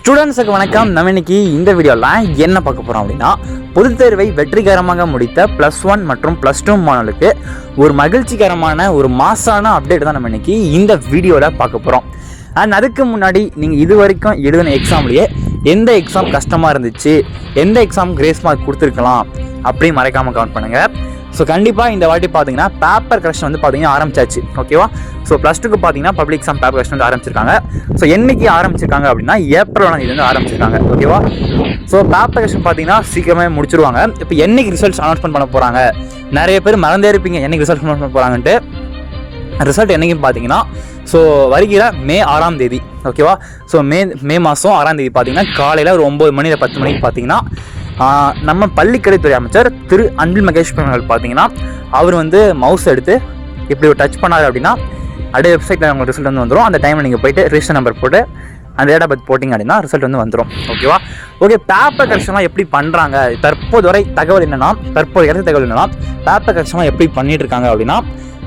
ஸ்டூடெண்ட்ஸுக்கு வணக்கம். நம்ம இன்னைக்கு இந்த வீடியோவில் என்ன பார்க்க போகிறோம் அப்படின்னா பொதுத் தேர்வை வெற்றிகரமாக முடித்த ப்ளஸ் ஒன் மற்றும் ப்ளஸ் டூ மாணவர்களுக்கு ஒரு மகிழ்ச்சிகரமான ஒரு மாசான அப்டேட் தான் நம்ம இன்னைக்கு இந்த வீடியோவில் பார்க்க போகிறோம் அண்ட் அதுக்கு முன்னாடி நீங்கள் இது வரைக்கும் எழுதின எக்ஸாம்லேயே எந்த எக்ஸாம் கஷ்டமாக இருந்துச்சு எந்த எக்ஸாம் கிரேஸ் மார்க் கொடுத்துருக்கலாம் அப்படின்னு மறைக்காமல் கவுண்ட் பண்ணுங்கள் ஸோ கண்டிப்பாக இந்த வாட்டி பார்த்தீங்கன்னா பேப்பர் கரெக்ஷன் வந்து பார்த்தீங்கன்னா ஆரம்பிச்சாச்சு. ஓகேவா ஸோ ப்ளஸ் டூக்கு பார்த்தீங்கன்னா பப்ளிக் எக்ஸாம் பேப்பர் வந்து ஆரம்பிச்சிருக்காங்க. ஸோ என்னைக்கு ஆரம்பிச்சிருக்காங்க அப்படின்னா ஏப்ரல் ஒன்றாம் தேதி வந்து ஆரம்பிச்சிருக்காங்க ஓகேவா ஸோ பேப்பர் கஷ்டம் பார்த்தீங்கன்னா சீக்கிரமே முடிச்சிருவாங்க. இப்போ என்னைக்கு ரிசல்ட்ஸ் அனௌன்ஸ்மெண்ட் பண்ண போகிறாங்க நிறைய பேர் மறந்தே இருப்பீங்க என்னைக்கு ரிசல்ட் அனௌன்ஸ் பண்ண போகிறாங்கன்ட்டு ரிசல்ட் என்னைக்குன்னு பார்த்தீங்கன்னா ஸோ வருகிற மே ஆறாம் தேதி. ஓகேவா ஸோ மே மே மாதம் ஆறாம் தேதி பார்த்தீங்கன்னா காலையில் ஒரு ஒம்பது மணி இல்லை பத்து மணிக்கு பார்த்தீங்கன்னா நம்ம பள்ளிக்கல்வித்துறை அமைச்சர் திரு அன்பில் மகேஷ் அவர்கள் பார்த்தீங்கன்னா அவர் வந்து மவுஸ் எடுத்து இப்படி ஒரு டச் பண்ணார் அப்படின்னா அப்படியே வெப்சைட்டில் உங்களுக்கு ரிசல்ட் வந்து வந்துடும் அந்த டைமில் நீங்கள் போயிட்டு ரிஜிஸ்டர் நம்பர் போட்டு அந்த டேட்டா பற்றி போட்டிங்க அப்படின்னா ரிசல்ட் வந்து வந்துடும் ஓகேவா ஓகே பேப்பர் கரெக்ஷன்லாம் எப்படி பண்ணுறாங்க தற்போது வரை தகவல் என்னென்னா தற்போது கிடைச்ச தகவல் என்னென்னா பேப்பர் கரெக்ஷன்லாம் எப்படி பண்ணிட்டு இருக்காங்க அப்படின்னா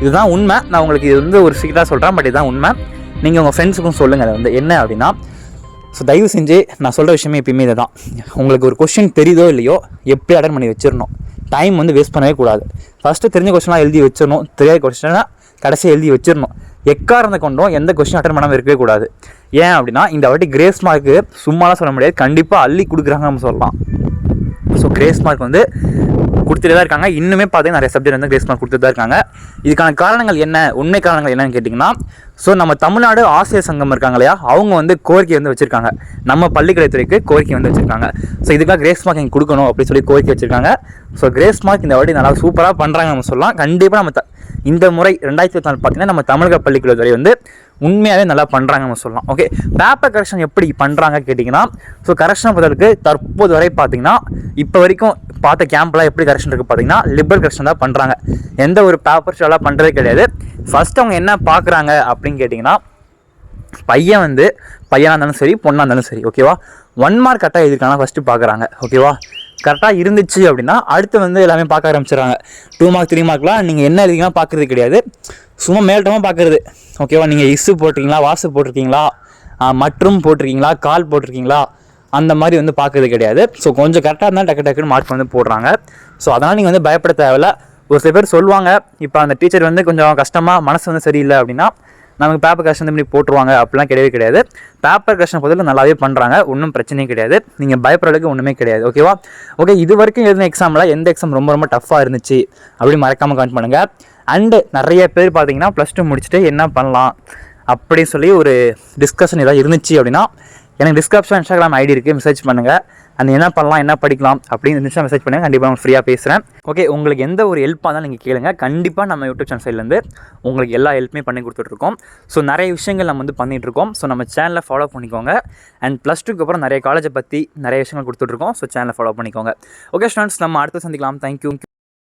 இதுதான் உண்மை. நான் உங்களுக்கு இது வந்து ஒரு சீக்கிரம் சொல்கிறேன் பட் இதுதான் உண்மை. நீங்கள் உங்கள் ஃப்ரெண்ட்ஸுக்கும் சொல்லுங்கள் அது வந்து என்ன அப்படின்னா ஸோ தயவு செஞ்சு நான் சொல்கிற விஷயமே எப்பயுமே இதை தான் உங்களுக்கு ஒரு கொஷின் தெரியுதோ இல்லையோ எப்படி அட்டன் பண்ணி வச்சிடணும் டைம் வந்து வேஸ்ட் பண்ணவே கூடாது. ஃபஸ்ட்டு தெரிஞ்ச கொஸ்டின்லாம் எழுதி வச்சிடணும் தெரியாத கொஸ்டினை கடைசியாக எழுதி வச்சிடணும் எக்காரந்த கொண்டும் எந்த கொஸ்டின் அட்டன் பண்ணாமல் இருக்கவே கூடாது. ஏன் அப்படின்னா இந்த வாட்டி கிரேஸ் மார்க்கு சும்மாலாம் சொல்ல முடியாது. கண்டிப்பாக அள்ளி கொடுக்குறாங்க நம்ம சொல்லலாம். ஸோ கிரேஸ் மார்க் வந்து கொடுத்துட்டு தான் இருக்காங்க. இன்னுமே பார்த்தீங்கன்னா நிறைய சப்ஜெக்ட் வந்து கிரேஸ் மார்க் கொடுத்துட்டு தான் இருக்காங்க. இதுக்கான காரணங்கள் என்ன? உண்மை காரணங்கள் என்னன்னு கேட்டிங்கன்னா ஸோ நம்ம தமிழ்நாடு ஆசிரியர் சங்கம் இருக்காங்க இல்லையா? அவங்க வந்து கோரிக்கை வந்து வச்சுருக்காங்க. நம்ம பள்ளிக்கலைத்துறைக்கு கோரிக்கை வந்து வச்சுருக்காங்க. ஸோ இதுக்காக கிரேஸ் மார்க் இங்கே கொடுக்கணும் அப்படின்னு சொல்லி கோரிக்கை வச்சுருக்காங்க. ஸோ கிரேஸ் மார்க் இந்த வாட்டி நல்லா சூப்பராக பண்ணுறாங்க நம்ம சொல்லலாம். கண்டிப்பாக நம்ம த- இந்த முறை ரெண்டாயிரத்தி இருபத்தி நாலு பார்த்தீங்கன்னா நம்ம தமிழக பள்ளிக்கல்வித்துறை வந்து உண்மையாகவே நல்லா பண்ணுறாங்க நம்ம சொல்லலாம். ஓகே பேப்பர் கரெக்ஷன் எப்படி பண்ணுறாங்க கேட்டிங்கன்னா ஸோ கரெக்ஷன் பொறுத்தவரைக்கு தற்போது வரை பார்த்தீங்கன்னா இப்போ வரைக்கும் பார்த்த கேம்ப்லாம் எப்படி கரெக்ஷன் இருக்குது பார்த்தீங்கன்னா லிபரல் கரெக்ஷன் தான் பண்ணுறாங்க எந்த ஒரு பேப்பர் ஷோலாம் பண்ணுறதே கிடையாது. ஃபஸ்ட் அவங்க என்ன பார்க்குறாங்க அப்படின்னு கேட்டிங்கன்னா பையன் வந்து பையனாக இருந்தாலும் சரி பொண்ணாக இருந்தாலும் சரி ஓகேவா ஒன் மார்க் கட்டாக எதுக்கான ஃபஸ்ட்டு பார்க்குறாங்க ஓகேவா கரெக்டாக இருந்துச்சு அப்படின்னா அடுத்து வந்து எல்லாமே பார்க்க ஆரம்பிச்சிடுறாங்க. டூ மார்க் த்ரீ மார்க்லாம் நீங்கள் என்ன எழுதிங்களா பார்க்குறது கிடையாது. சும்மா மேல்ட்டமாக பார்க்குறது. ஓகேவா நீங்கள் இஸ்ஸு போட்டிருக்கீங்களா? வாசு போட்டிருக்கீங்களா? மற்றும் போட்டிருக்கீங்களா? கால் போட்டிருக்கீங்களா? அந்த மாதிரி வந்து பார்க்குறது கிடையாது. ஸோ கொஞ்சம் கரெக்டாக இருந்தால் டக்கு டக்குன்னு மார்க் வந்து போடுறாங்க. ஸோ அதனால் நீங்கள் வந்து பயப்பட தேவையில்ல. ஒரு சில பேர் சொல்லுவாங்க இப்போ அந்த டீச்சர் வந்து கொஞ்சம் கஷ்டமாக மனசு வந்து சரியில்லை அப்படின்னா நமக்கு பேப்பர் கரெக்ஷன் வந்து இப்படி போட்டுருவாங்க. அப்படிலாம் கிடையவே கிடையாது. பேப்பர் கரெக்ஷன் பொறுத்தவரை நல்லாவே பண்ணுறாங்க ஒன்றும் பிரச்சனையும் கிடையாது. நீங்கள் பயப்படுற அளவுக்கு ஒன்றுமே கிடையாது ஓகேவா ஓகே இது வரைக்கும் எழுதின எக்ஸாமில் எந்த எக்ஸாம் ரொம்ப ரொம்ப டஃப்பாக இருந்துச்சு? அப்படி மறக்காமல் கமெண்ட் பண்ணுங்கள் அண்டு நிறைய பேர் பார்த்தீங்கன்னா ப்ளஸ் டூ முடிச்சுட்டு என்ன பண்ணலாம்? அப்படின்னு சொல்லி ஒரு டிஸ்கஷன் ஏதாவது இருந்துச்சு அப்படின்னா எனக்கு டிஸ்கிரிப்ஷன் இன்ஸ்டாகிராம் ஐடி இருக்குது மெசேஜ் பண்ணுங்கள் அந்த என்ன பண்ணலாம் என்ன படிக்கலாம் அப்படின்னு இன்ஸ்டா மெசேஜ் பண்ணுங்கள் கண்டிப்பாக நான் ஃப்ரீயாக பேசுகிறேன் ஓகே உங்களுக்கு எந்த ஒரு ஹெல்ப்பாக இருந்தாலும் நீங்கள் கேளுங்க. கண்டிப்பாக நம்ம யூடியூப் சேனல் சைட்லேருந்து உங்களுக்கு எல்லா ஹெல்ப்புமே பண்ணி கொடுத்துட்ருக்கோம் ஸோ நிறைய விஷயங்கள் நம்ம வந்து பண்ணிகிட்ருக்கோம் இருக்கோம். ஸோ நம்ம சேனலை ஃபாலோ பண்ணிக்கோங்க. அண்ட் ப்ளஸ் டூக்கு அப்புறம் நிறைய காலேஜை பற்றி நிறைய விஷயங்கள் கொடுத்துட்ருக்கோம் ஸோ சேனலை ஃபாலோ பண்ணிக்கோங்க. ஓகே ஸ்டூடெண்ட்ஸ் நம்ம அடுத்து சந்திக்கலாம். தேங்க்யூ